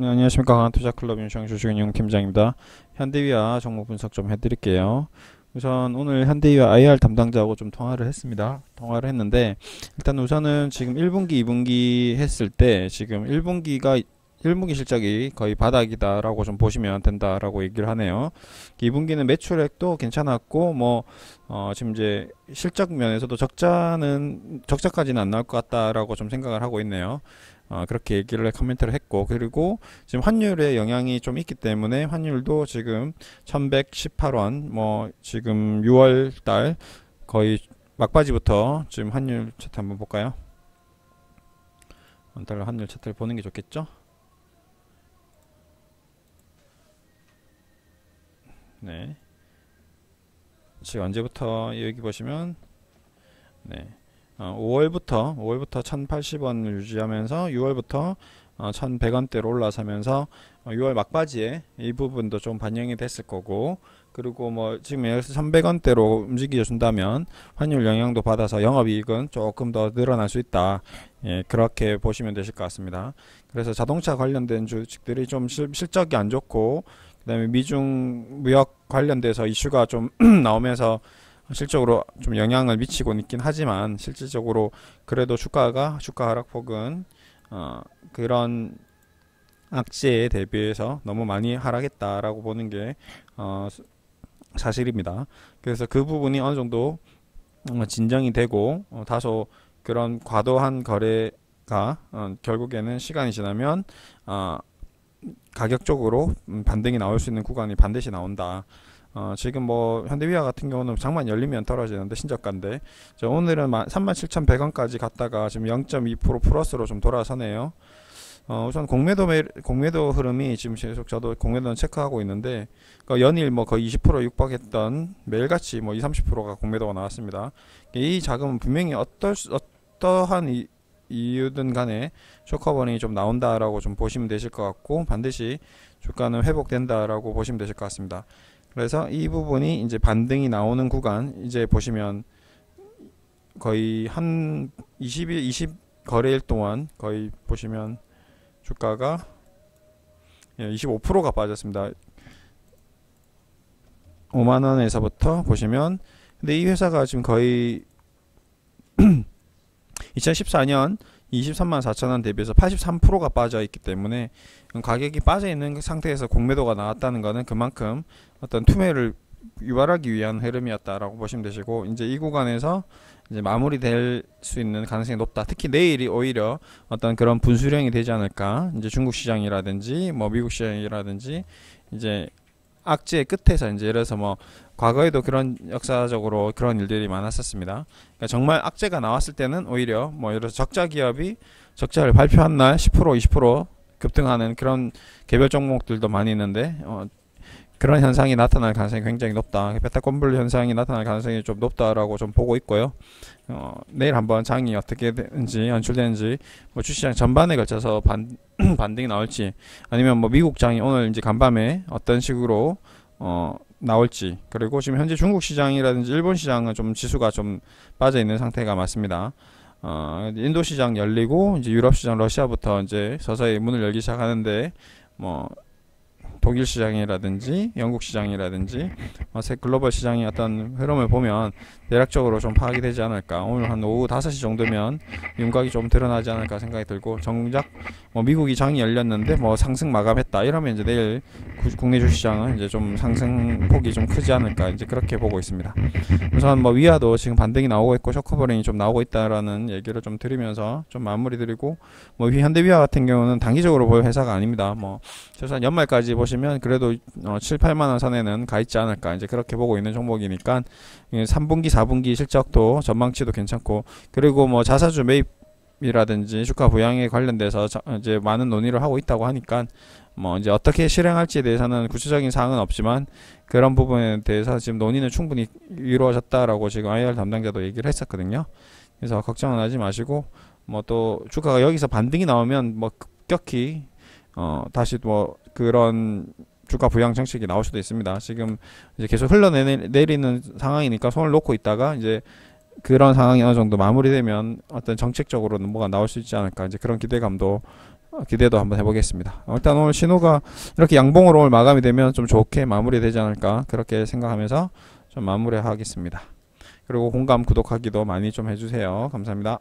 네, 안녕하십니까 강한투자클럽 윤시영 주식은용 팀장입니다. 현대위아 종목 분석 좀 해드릴게요. 우선 오늘 현대위아 IR 담당자하고 좀 통화를 했습니다. 통화를 했는데 일단 우선은 지금 1분기, 2분기 했을 때 지금 1분기가 1분기 실적이 거의 바닥이다라고 좀 보시면 된다라고 얘기를 하네요. 2분기는 매출액도 괜찮았고 뭐 어, 지금 이제 실적 면에서도 적자는 적자까지는 안 나올 것 같다라고 좀 생각을 하고 있네요. 어, 그렇게 얘기를 커멘트를 했고 그리고 지금 환율의 영향이 좀 있기 때문에 환율도 지금 1118원 뭐 지금 6월 달 거의 막바지부터 지금 환율 차트 한번 볼까요? 원달러 환율 차트를 보는 게 좋겠죠? 네. 지금 언제부터 여기 보시면 네. 어, 5월부터 5월부터 1,080원을 유지하면서 6월부터 어, 1,100원대로 올라서면서 어, 6월 막바지에 이 부분도 좀 반영이 됐을 거고 그리고 뭐 지금 여기서 1,100원대로 움직여 준다면 환율 영향도 받아서 영업이익은 조금 더 늘어날 수 있다. 예, 그렇게 보시면 되실 것 같습니다. 그래서 자동차 관련된 주식들이 좀 실, 실적이 안 좋고 그다음에 미중 무역 관련돼서 이슈가 좀 나오면서 실적으로 좀 영향을 미치고 있긴 하지만 실질적으로 그래도 주가가 주가 하락폭은 어, 그런 악재에 대비해서 너무 많이 하락했다라고 보는 게 어, 사실입니다. 그래서 그 부분이 어느 정도 어, 진정이 되고 어, 다소 그런 과도한 거래가 어, 결국에는 시간이 지나면 어, 가격적으로 음, 반등이 나올 수 있는 구간이 반드시 나온다. 어, 지금 뭐 현대위아 같은 경우는 장만 열리면 떨어지는데 신저가인데 저 오늘은 37,100원까지 갔다가 지금 0.2% 플러스로 좀 돌아서네요. 어, 우선 공매도 매, 공매도 흐름이 지금 계속 저도 공매도는 체크하고 있는데 그 연일 뭐 거의 20% 육박했던 매일같이 뭐 20, 30%가 공매도가 나왔습니다. 이 자금은 분명히 어떨 수, 어떠한 이, 이유든 간에 쇼커버닝이 좀 나온다라고 좀 보시면 되실 것 같고 반드시 주가는 회복된다라고 보시면 되실 것 같습니다. 그래서 이 부분이 이제 반등이 나오는 구간 이제 보시면 거의 한 20일 20 거래일 동안 거의 보시면 주가가 25%가 예, 빠졌습니다. 5만 원에서부터 보시면 근데 이 회사가 지금 거의 2014년 23만 4천원 대비해서 83%가 빠져 있기 때문에 가격이 빠져 있는 상태에서 공매도가 나왔다는 것은 그만큼 어떤 투매를 유발하기 위한 흐름이었다라고 보시면 되시고 이제 이 구간에서 이제 마무리될 수 있는 가능성이 높다. 특히 내일이 오히려 어떤 그런 분수령이 되지 않을까. 이제 중국 시장이라든지 뭐 미국 시장이라든지 이제 악재의 끝에서 이제 예를 들어서 뭐 과거에도 그런 역사적으로 그런 일들이 많았었습니다. 그러니까 정말 악재가 나왔을 때는 오히려 뭐 예를 들어서 적자 기업이 적자를 발표한 날 10% 20% 급등하는 그런 개별 종목들도 많이 있는데 어, 그런 현상이 나타날 가능성이 굉장히 높다. 베타 콤블 현상이 나타날 가능성이 좀 높다라고 좀 보고 있고요. 어, 내일 한번 장이 어떻게 되는지 연출되는지 뭐 주시장 전반에 걸쳐서 반, 반등이 나올지 아니면 뭐 미국 장이 오늘 이제 간밤에 어떤 식으로 어, 나올지 그리고 지금 현재 중국 시장이라든지 일본 시장은 좀 지수가 좀 빠져 있는 상태가 맞습니다. 어, 인도 시장 열리고 이제 유럽 시장 러시아부터 이제 서서히 문을 열기 시작하는데 뭐 독일 시장이라든지 영국 시장이라든지 어, 글로벌 시장의 어떤 흐름을 보면 대략적으로 좀 파악이 되지 않을까. 오늘 한 오후 5시 정도면 윤곽이 좀 드러나지 않을까 생각이 들고 정작 뭐 미국이 장이 열렸는데 뭐 상승 마감했다. 이러면 이제 내일 국내 주시장은 이제 좀 상승폭이 좀 크지 않을까 이제 그렇게 보고 있습니다. 우선 뭐 위아도 지금 반등이 나오고 있고 쇼커버링이 좀 나오고 있다라는 얘기를 좀 드리면서 좀 마무리 드리고 뭐 현대위아 같은 경우는 단기적으로 볼 회사가 아닙니다. 뭐 최소한 연말까지 보시 보시면 그래도 어, 7, 8만 원 선에는 가 있지 않을까 이제 그렇게 보고 있는 종목이니까 3분기, 4분기 실적도 전망치도 괜찮고 그리고 뭐 자사주 매입 이라든지 주가 부양에 관련돼서 이제 많은 논의를 하고 있다고 하니까 뭐 이제 어떻게 실행할지에 대해서는 구체적인 사항은 없지만 그런 부분에 대해서 지금 논의는 충분히 이루어졌다라고 지금 IR 담당자도 얘기를 했었거든요. 그래서 걱정은 하지 마시고 뭐 또 주가가 여기서 반등이 나오면 뭐 급격히 어 다시 뭐 그런 주가 부양 정책이 나올 수도 있습니다. 지금 이제 계속 흘러내리는 상황이니까 손을 놓고 있다가 이제 그런 상황이 어느 정도 마무리되면 어떤 정책적으로는 뭐가 나올 수 있지 않을까 이제 그런 기대감도 어, 기대도 한번 해보겠습니다. 어, 일단 오늘 신호가 이렇게 양봉으로 오늘 마감이 되면 좀 좋게 마무리되지 않을까 그렇게 생각하면서 좀 마무리하겠습니다. 그리고 공감 구독하기도 많이 좀 해주세요. 감사합니다.